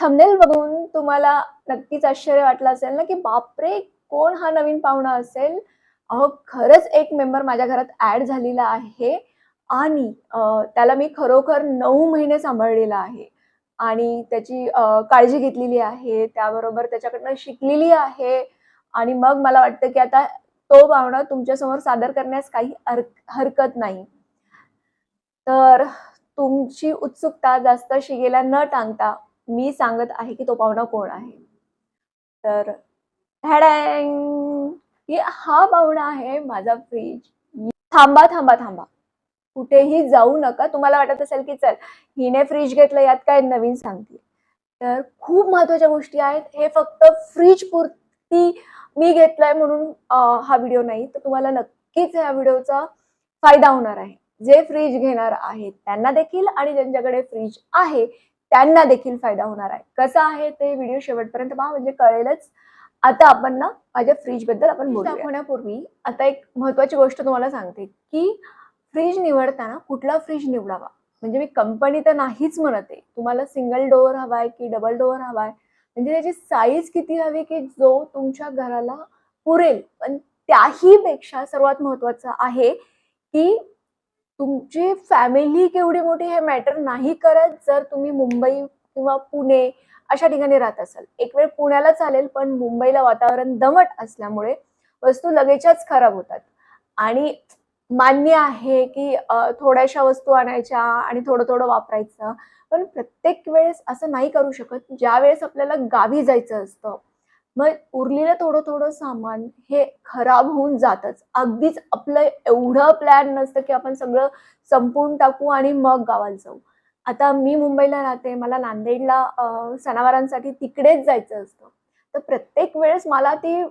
Thumbnail बघून तुम्हाला नक्कीच आश्चर्य वाटलं असेल ना की बापरे कोण हा नवीन पाहुणा असेल? अहो खरंच एक मेंबर माझ्या घरात ऍड झालेला आहे आणि त्याला मी खरोखर नऊ महिने सांभाळलेला आहे आणि त्याची काळजी घेतलेली आहे त्याबरोबर त्याच्याकडनं शिकलेली आहे आणि मग मला वाटतं की आता तो पाहुणा तुमच्यासमोर सादर करण्यास काही हर- हरकत नाही. तर तुमची उत्सुकता जास्त शिगेला न टांगता मी सांगत आहे की तो पाहुणा कोण आहे? तर की हा पाहुणा आहे माझा फ्रीज. थांबा थांबा थांबा. कुठेही जाऊ नका. तुम्हाला वाटत असेल की चल हिने फ्रीज घेतलं यात काय नवीन सांगते? तर खूप महत्त्वाच्या गोष्टी आहेत. हे फक्त फ्रीज पुरती मी घेतलाय म्हणून हा व्हिडिओ नाही. तर तुम्हाला नक्कीच या व्हिडिओचा फायदा होणार आहे. जे फ्रीज घेणार आहेत त्यांना देखील आणि ज्यांच्याकडे फ्रीज आहे त्यांना देखील फायदा होणार आहे. कसा आहे ते व्हिडिओ शेवटपर्यंत पहा. म्हणजे कळेलच. आता आपण ना माझ्या फ्रीजबद्दल आपण दाखवण्यापूर्वी आता एक महत्वाची गोष्ट तुम्हाला सांगते की फ्रीज निवडताना कुठला फ्रीज निवडावा? म्हणजे मी कंपनी तर नाहीच म्हणत. आहे तुम्हाला सिंगल डोअर हवाय की डबल डोअर हवाय. म्हणजे त्याची साईज किती हवी की जो तुमच्या घराला पुरेल. पण त्याही पेक्षा सर्वात महत्वाचं आहे की तुमची फॅमिली केवढी मोठी हे मॅटर नाही करत. जर तुम्ही मुंबई किंवा पुणे अशा ठिकाणी राहत असाल. एक वेळ पुण्याला चालेल पण मुंबईला वातावरण दमट असल्यामुळे वस्तू लगेचच खराब होतात. आणि मान्य आहे की थोड्याशा वस्तू आणायच्या आणि थोडं थोडं वापरायचं. पण प्रत्येक वेळेस असं नाही करू शकत. ज्या वेळेस आपल्याला गावी जायचं असतं मग उरलेलं थोडं थोडं सामान हे खराब होऊन जातच. अगदीच आपलं एवढं प्लॅन नसतं की आपण सगळं संपवून टाकू आणि मग गावाला जाऊ. आता मी मुंबईला राहते मला नांदेडला सणावारांसाठी तिकडेच जायचं असतं. तर प्रत्येक वेळेस मला ती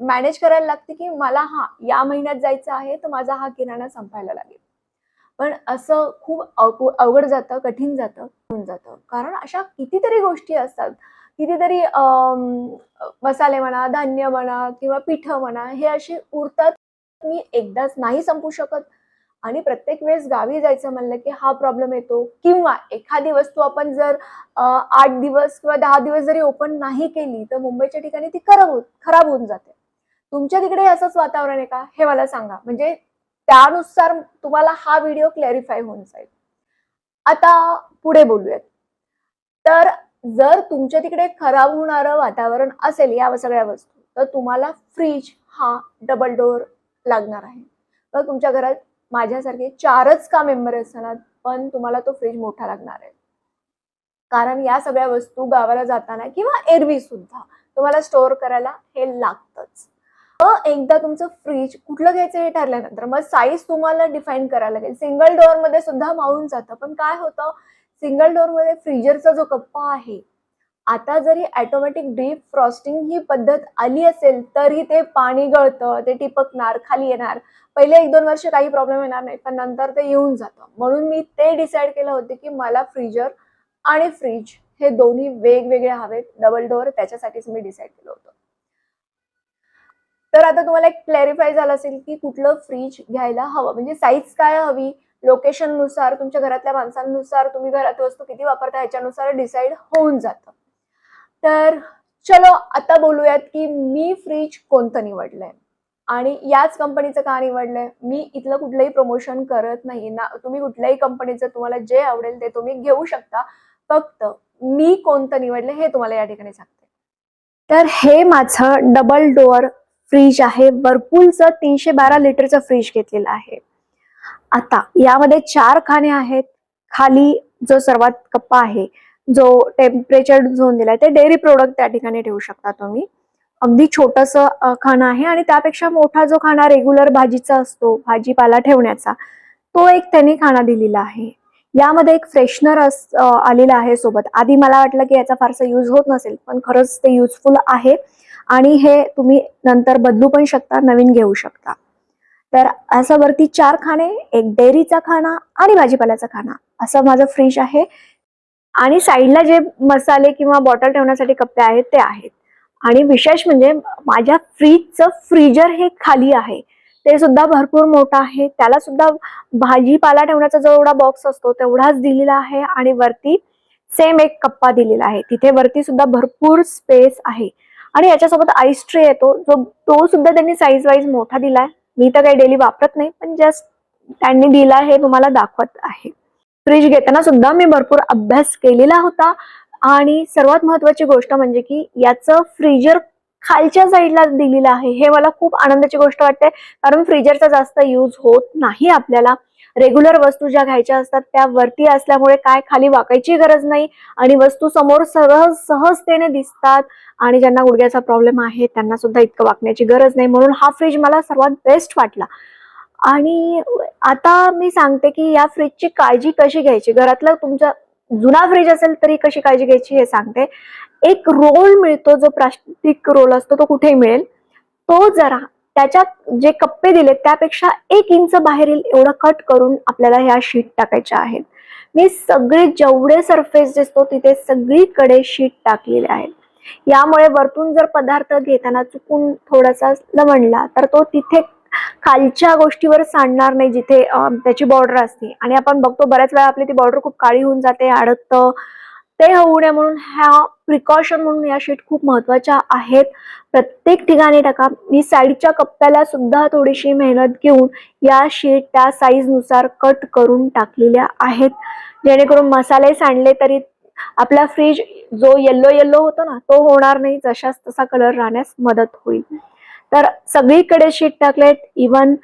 मॅनेज करायला लागते की मला हा या महिन्यात जायचं आहे तर माझा हा किराणा संपायला लागेल. पण असं खूप अवघड जातं कठीण जातं होऊन जातं. कारण अशा कितीतरी गोष्टी असतात. कितीतरी मसाले म्हणा धान्य म्हणा किंवा पिठं म्हणा हे असे उरतात. मी एकदाच नाही संपू शकत. आणि प्रत्येक वेळेस गावी जायचं म्हणलं की हा प्रॉब्लेम येतो. किंवा एखादी वस्तू आपण जर आठ दिवस किंवा दहा दिवस जरी ओपन नाही केली तर मुंबईच्या ठिकाणी ती खराब होत खराब होऊन जाते. तुमच्या तिकडे असंच वातावरण आहे का? हे मला सांगा. म्हणजे त्यानुसार तुम्हाला हा व्हिडिओ क्लॅरिफाय होऊन जाईल. आता पुढे बोलूयात. तर जर तुमच्या तिकडे खराब होणारं वातावरण असेल या सगळ्या वस्तू तर तुम्हाला फ्रीज हा डबल डोअर लागणार आहे. तर तुमच्या घरात माझ्यासारखे चारच का मेंबर असणार पण तुम्हाला तो फ्रीज मोठा लागणार आहे. कारण या सगळ्या वस्तू गावाला जाताना किंवा एरवी सुद्धा तुम्हाला स्टोअर करायला हे लागतच. मग एकदा तुमचं फ्रीज कुठलं घ्यायचं हे ठरल्यानंतर मग साईज तुम्हाला डिफाईन करायला लागेल. सिंगल डोअरमध्ये सुद्धा मावून जातं पण काय होतं? सिंगल डोअरमध्ये फ्रीजरचा जो कप्पा आहे आता जरी ऑटोमॅटिक डीप फ्रॉस्टिंग ही पद्धत आली असेल तरी ते पाणी गळतं ते टिपकणार खाली येणार. पहिले एक दोन वर्ष काही प्रॉब्लेम येणार नाही पण नंतर ते येऊन जातं. म्हणून मी ते डिसाईड केलं होतं की मला फ्रीजर आणि फ्रीज हे दोन्ही वेगवेगळे हवेत डबल डोअर त्याच्यासाठीच मी डिसाईड केलं होतं. तर आता तुम्हाला एक क्लॅरिफाय झालं असेल की कुठलं फ्रीज घ्यायला हवं म्हणजे साईज काय हवी? लोकेशननुसार तुमच्या घरातल्या माणसांनुसार तुम्ही घरात वस्तू किती वापरता ह्याच्यानुसार डिसाईड होऊन जातं. तर चलो आता बोलूयात की मी फ्रीज कोणतं निवडलंय? आणि याच कंपनीचं का निवडलंय? मी इथलं कुठलंही प्रमोशन करत नाही ना. तुम्ही कुठल्याही कंपनीचं तुम्हाला जे आवडेल ते तुम्ही घेऊ शकता. फक्त मी कोणतं निवडलं हे तुम्हाला या ठिकाणी सांगते. तर हे माझं डबल डोअर फ्रीज आहे. वर्पूलचं तीनशे बारा लिटरचं फ्रीज घेतलेलं आहे. आता यामध्ये चार खाणे आहेत. खाली जो सर्वात कप्पा आहे जो टेम्परेचर झोन दिलाय ते डेअरी प्रोडक्ट त्या ठिकाणी ठेवू शकता तुम्ही. अगदी छोटस खाणं आहे आणि त्यापेक्षा मोठा जो खाना रेग्युलर भाजीचा असतो भाजीपाला ठेवण्याचा तो एक त्यांनी खाना दिलेला आहे. यामध्ये एक फ्रेशनर आलेला आहे सोबत. आधी मला वाटलं की याचा फारसा यूज होत नसेल पण खरंच ते युजफुल आहे. आणि हे तुम्ही नंतर बदलू पण शकता नवीन घेऊ शकता. तर असं वरती चार खाणे एक डेअरीचा खाना आणि भाजीपाल्याचा खाना असं माझं फ्रीज आहे. आणि साईडला जे मसाले किंवा बॉटल ठेवण्यासाठी कप्पे आहेत ते आहेत. आणि विशेष म्हणजे माझ्या फ्रीजचं फ्रीजर हे खाली आहे. ते सुद्धा भरपूर मोठं आहे. त्याला सुद्धा भाजीपाला ठेवण्याचा जो एवढा बॉक्स असतो तेवढाच दिलेला आहे. आणि वरती सेम एक कप्पा दिलेला आहे. तिथे वरती सुद्धा भरपूर स्पेस आहे. आणि याच्यासोबत आईस ट्रे येतो. जो तो सुद्धा त्यांनी साईज वाईज मोठा दिलाय. मी तर काही डेली वापरत नाही पण जस्ट त्यांनी दिला हे तुम्हाला दाखवत आहे. फ्रीज घेताना सुद्धा मी भरपूर अभ्यास केलेला होता. आणि सर्वात महत्वाची गोष्ट म्हणजे की याचं फ्रीजर खालच्या साईडला दिलेलं आहे. हे मला खूप आनंदाची गोष्ट वाटते. कारण फ्रीजरचा जास्त यूज होत नाही आपल्याला. रेग्युलर वस्तू ज्या घ्यायच्या असतात त्या वरती असल्यामुळे काय खाली वाकायची गरज नाही आणि वस्तू समोर सहज सहजतेने दिसतात आणि ज्यांना गुडघ्याचा प्रॉब्लेम आहे त्यांना सुद्धा इतकं वाकण्याची गरज नाही. म्हणून हा फ्रीज मला सर्वात बेस्ट वाटला. आणि आता मी सांगते की या फ्रीजची काळजी कशी घ्यायची? घरातला तुमचा जुना फ्रीज असेल तरी कशी काळजी घ्यायची हे सांगते. एक रोल मिळतो जो प्लास्टिक रोल असतो तो कुठेही मिळेल. तो जरा त्याच्यात जे कप्पे दिलेत त्यापेक्षा एक इंच बाहेरील एवढं कट करून आपल्याला ह्या शीट टाकायच्या आहेत. मी सगळे जेवढे सरफेस दिसतो तिथे सगळीकडे शीट टाकलेले आहेत. यामुळे वरतून जर पदार्थ घेताना चुकून थोडासा लवणला तर तो तिथे खालच्या गोष्टीवर सांडणार नाही जिथे त्याची बॉर्डर असते. आणि आपण बघतो बऱ्याच वेळा आपली ती बॉर्डर खूप काळी होऊन जाते अडकतं ते होऊ नये म्हणून ह्या प्रिकॉशन म्हणून या शीट खूप महत्त्वाच्या आहेत. प्रत्येक ठिकाणी टाका. मी साईडच्या कप्प्याला सुद्धा थोडीशी मेहनत घेऊन या शीट त्या साईजनुसार कट करून टाकलेल्या आहेत. जेणेकरून मसाले सांडले तरी आपला फ्रीज जो येल्लो येल्लो होतो ना तो होणार नाही. जशाच तसा कलर राहण्यास मदत होईल. तर सगळीकडे शीट टाकलेत. इवन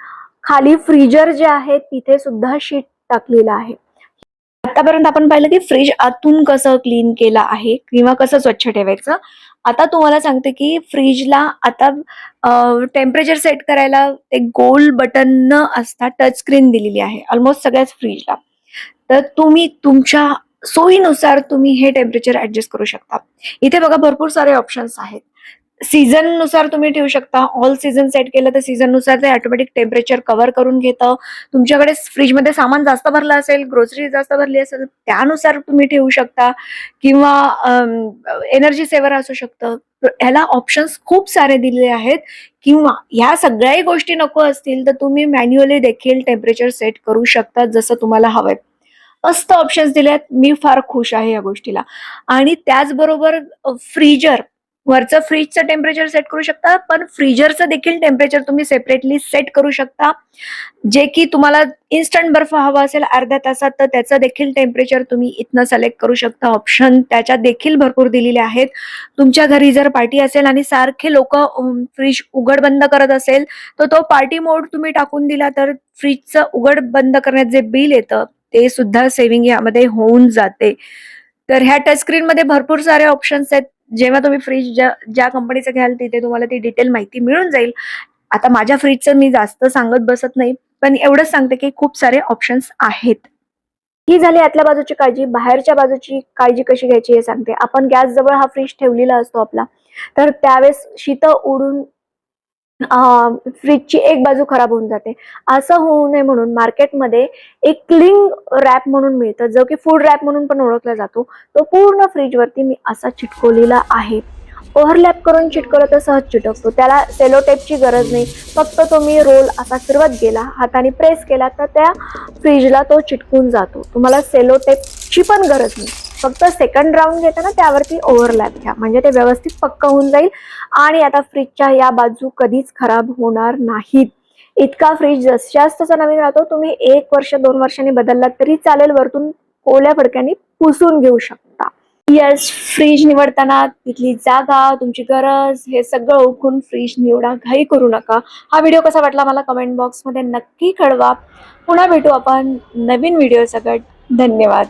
खाली फ्रीजर जे आहे तिथे सुद्धा शीट टाकलेलं आहे. आतापर्यंत आपण पाहिलं की फ्रीज आतून कसं क्लीन केलं आहे किंवा कसं स्वच्छ ठेवायचं. आता तुम्हाला सांगते की फ्रीजला आता टेम्परेचर सेट करायला एक गोल बटन न असता टच स्क्रीन दिलेली आहे ऑलमोस्ट सगळ्याच फ्रीजला तर तुम्ही तुमच्या सोयीनुसार तुम्ही हे टेम्परेचर ऍडजस्ट करू शकता. इथे बघा भरपूर सारे ऑप्शन्स आहेत. सीझननुसार तुम्ही ठेवू शकता. ऑल सीझन सेट केलं तर सीझननुसार ते ऑटोमॅटिक टेम्परेचर कव्हर करून घेतं. तुमच्याकडे फ्रीजमध्ये सामान जास्त भरलं असेल ग्रोसरी जास्त भरली असेल त्यानुसार तुम्ही ठेवू शकता. किंवा एनर्जी सेवर असू शकतं. ह्याला ऑप्शन्स खूप सारे दिले आहेत. किंवा ह्या सगळ्याही गोष्टी नको असतील तर तुम्ही मॅन्युअली देखील टेम्परेचर सेट करू शकता जसं तुम्हाला हवंय. मस्त ऑप्शन्स दिले आहेत मी फार खुश आहे या गोष्टीला. आणि त्याचबरोबर फ्रीजर वरचं फ्रीजचं टेम्परेचर सेट करू शकता पण फ्रीजरचं देखील टेम्परेचर तुम्ही सेपरेटली सेट करू शकता. जे की तुम्हाला इन्स्टंट बर्फ हवा असेल अर्ध्या तासात तर त्याचं देखील टेम्परेचर तुम्ही इथनं सिलेक्ट करू शकता. ऑप्शन त्याच्यात देखील भरपूर दिलेले आहेत. तुमच्या घरी जर पार्टी असेल आणि सारखे लोक फ्रीज उघड बंद करत असेल तर तो पार्टी मोड तुम्ही टाकून दिला तर फ्रीजचं उघड बंद करण्यात जे बिल येतं ते सुद्धा सेव्हिंग यामध्ये होऊन जाते. तर ह्या टच मध्ये भरपूर सारे ऑप्शन्स आहेत. जेव्हा तुम्ही फ्रीज ज्या ज्या कंपनीचं घ्याल तिथे तुम्हाला ती डिटेल माहिती मिळून जाईल. आता माझ्या फ्रीजचं मी जास्त सांगत बसत नाही पण एवढंच सांगते की खूप सारे ऑप्शन्स आहेत. ही झाली आतल्या बाजूची काळजी बाहेरच्या बाजूची काळजी कशी घ्यायची हे सांगते. आपण गॅस जवळ हा फ्रीज ठेवलेला असतो आपला तर त्यावेळेस शीत उडून फ्रीजची एक बाजू खराब होऊन जाते. असं होऊ नये म्हणून मार्केटमध्ये एक क्लिंग रॅप म्हणून मिळतं जो की फूड रॅप म्हणून पण ओळखला जातो. तो पूर्ण फ्रीजवरती मी असा चिटकवलेला आहे. ओव्हरलॅप करून चिटकवलं तर सहज चिटकतो. त्याला सेलो टेपची गरज नाही. फक्त तुम्ही रोल असा फिरवत गेला हाताने प्रेस केला तर त्या फ्रीजला तो चिटकून जातो. तुम्हाला सेलो टेपची पण गरज नाही. फक्त सेकंड राऊंड घेताना त्यावरती ओव्हरलॅप घ्या. म्हणजे ते व्यवस्थित पक्क होऊन जाईल. आणि आता फ्रीजच्या या बाजू कधीच खराब होणार नाहीत. इतका फ्रीज जशाच तसा नवीन राहतो तुम्ही एक वर्ष दोन वर्षांनी बदललात तरी चालेल वरतून ओल्या फडक्यांनी पुसून घेऊ शकता. येस फ्रीज निवडताना तिथली जागा तुमची गरज हे सगळं ओळखून फ्रीज निवडा घाई करू नका. हा व्हिडिओ कसा वाटला मला कमेंट बॉक्समध्ये नक्की कळवा. पुन्हा भेटू आपण नवीन व्हिडिओ सगळं धन्यवाद.